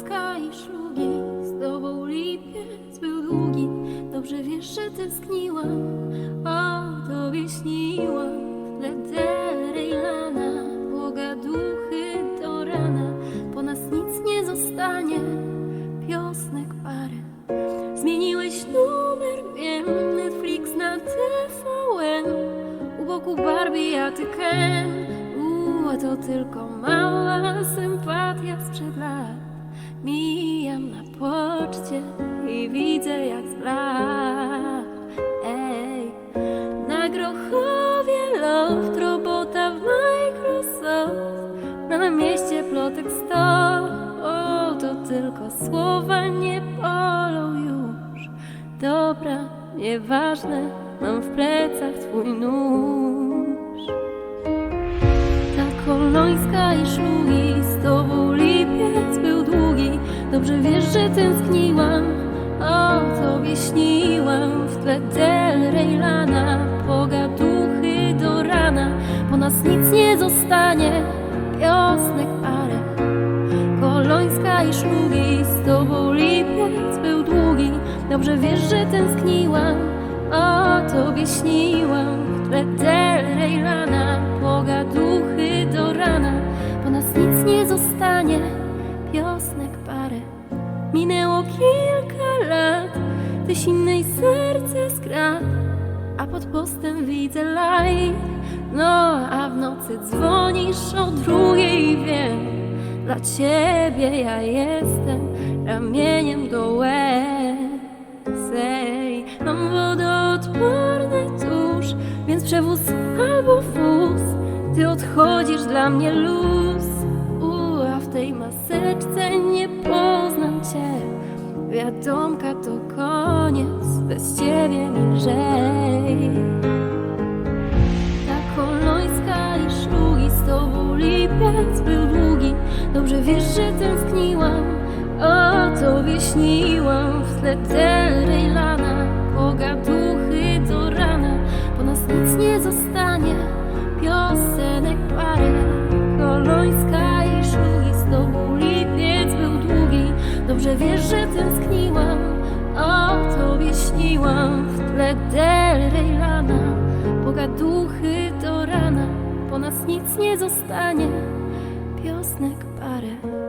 łaska i szlugi Z tobą lipiec był długi. Dobrze wiesz, że tęskniłam O tobie śniłam Letery i lana boga duchy do rana. Po nas nic nie zostanie Piosnek parę. Zmieniłeś numer, wiem Netflix na TVN U boku Barbie, ja ty Ken. To tylko mała sympatia sprzed lat. Mijam na poczcie i widzę jak z Ej, na Grochowie loft, robota w Microsoft. Na mieście plotek sto O, to tylko słowa nie polą już. Dobra, nieważne, mam w plecach twój nóż. Ta kolońska i szlugi, z tobą Że tęskniłam, o tobie śniłam W tle Del pogaduchy do rana Po nas nic nie zostanie, wiosnek parę Kolońska i szlugi, z tobą lipiec był długi. Dobrze wiesz, że tęskniłam, o tobie śniłam W tle Del pogaduchy do rana Po nas nic nie zostanie, wiosnek parę Minęło kilka lat, tyś innej serce skradł A pod postem widzę light No, a w nocy dzwonisz o drugiej wiem Dla ciebie ja jestem ramieniem do łez Ej, Mam wodoodporny tusz Więc przewóz albo wóz Ty odchodzisz dla mnie luz Tej maseczce nie poznam cię. Wiadomka to koniec Bez ciebie mi lżej Ta kolońska i szlugi Z tobą lipiec był długi. Dobrze wiesz, że tęskniłam O tobie śniłam W tle Del Rey lana Pogaduchy do rana. Po nas nic nie zostanie Piosenek parę Dobrze wiesz, że tęskniłam O tobie śniłam. W tle Del Rey lana Pogaduchy do rana. Po nas nic nie zostanie Piosnek parę